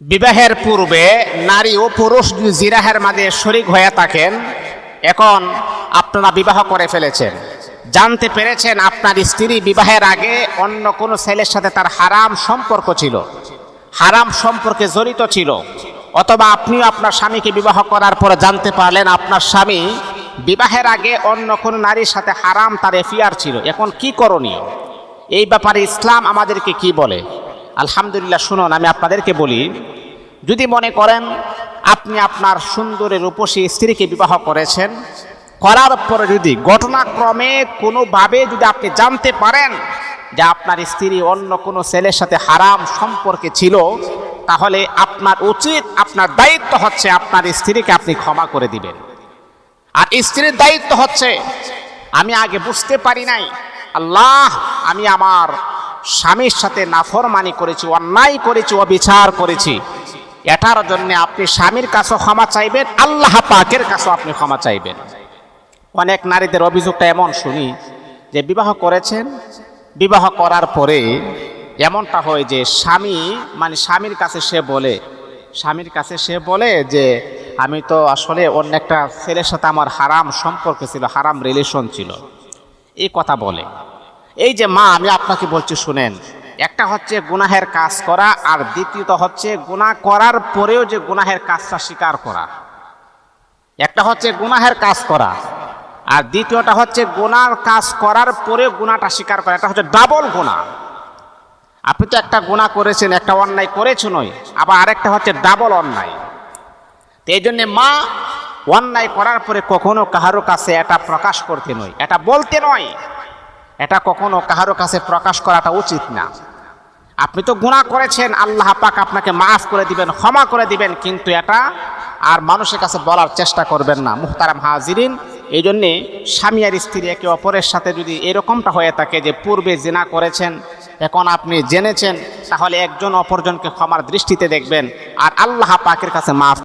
বিবাহের পূর্বে নারী ও পুরুষ জিরাহের মাঝে শরিক হয়ে থাকেন। এখন আপনারা বিবাহ করে ফেলেছেন। জানতে পেরেছেন আপনার স্ত্রী বিবাহের আগে অন্য কোনো ছেলের সাথে তার হারাম সম্পর্ক ছিল? হারাম সম্পর্কে জড়িত ছিল? অথবা আপনিও আপনার স্বামীকে বিবাহ করার পরে জানতে পারলেন আপনার স্বামী বিবাহের আগে অন্য কোনো নারীর সাথে হারাম তার এফিয়ার ছিল। এখন কি করণীয়? এই ব্যাপারে ইসলাম আমাদেরকে কি বলে? আলহামদুলিল্লাহ, শুনুন, আমি আপনাদেরকে বলি, যদি মনে করেন আপনি আপনার সুন্দরের রূপসী স্ত্রীকে বিবাহ করেছেন, করার পরে যদি ঘটনাক্রমে কোনোভাবে যদি আপনি জানতে পারেন যে আপনার স্ত্রী অন্য কোনো ছেলের সাথে হারাম সম্পর্কে ছিল, তাহলে আপনার উচিত, আপনার দায়িত্ব হচ্ছে আপনার স্ত্রীকে আপনি ক্ষমা করে দিবেন। আর স্ত্রীর দায়িত্ব হচ্ছে, আমি আগে বুঝতে পারি নাই, আল্লাহ, আমি আমার স্বামীর সাথে নাফরমানি করেছি, অন্যায় করেছি, অবিচার করেছি। এটার জন্য আপনি স্বামীর কাছেও ক্ষমা চাইবেন, আল্লাহ পাকের কাছেও আপনি ক্ষমা চাইবেন। অনেক নারীদের অভিযোগটা এমন শুনি যে বিবাহ করেছেন, বিবাহ করার পরে এমনটা হয় যে স্বামী মানে স্বামীর কাছে সে বলে, স্বামীর কাছে সে বলে যে, আমি তো আসলে অন্য একটা ছেলের সাথে আমার হারাম সম্পর্ক ছিল, হারাম রিলেশন ছিল। এই কথা বলে। এই যে মা, আমি আপনাকে বলছি শুনেন, একটা হচ্ছে গুনাহের কাজ করা আর দ্বিতীয়ত হচ্ছে গুনাহ করার পরেও যে গুনাহের কাজটা স্বীকার করা। একটা হচ্ছে গুনাহের কাজ করা আর দ্বিতীয়টা হচ্ছে গুনার কাজ করার পরে গুনাটা স্বীকার করা। এটা হচ্ছে ডাবল গুণা আপনি তো একটা গুণা করেছেন, একটা অন্যায় করেছেন নয় আবার আরেকটা হচ্ছে ডাবল অন্যায়। তো এই জন্যে মা, অন্যায় করার পরে কখনো কাহারো কাছে এটা প্রকাশ করতে নয়, এটা বলতে নয়। এটা কখনো কাহারো কাছে প্রকাশ করাটা উচিত না। আপনি তো গুণা করেছেন, আল্লাহ পাক আপনাকে মাফ করে দিবেন, ক্ষমা করে দিবেন, কিন্তু এটা আর মানুষের কাছে বলার চেষ্টা করবেন না। মুহতারাম হাজিরিন এই জন্যে স্বামী আর স্ত্রী একে অপরের সাথে যদি এরকমটা হয়ে থাকে যে পূর্বে জেনা করেছেন, এখন আপনি জেনেছেন, তাহলে একজন অপরজনকে ক্ষমার দৃষ্টিতে দেখবেন, আর আল্লাহ পাকের কাছে মাফ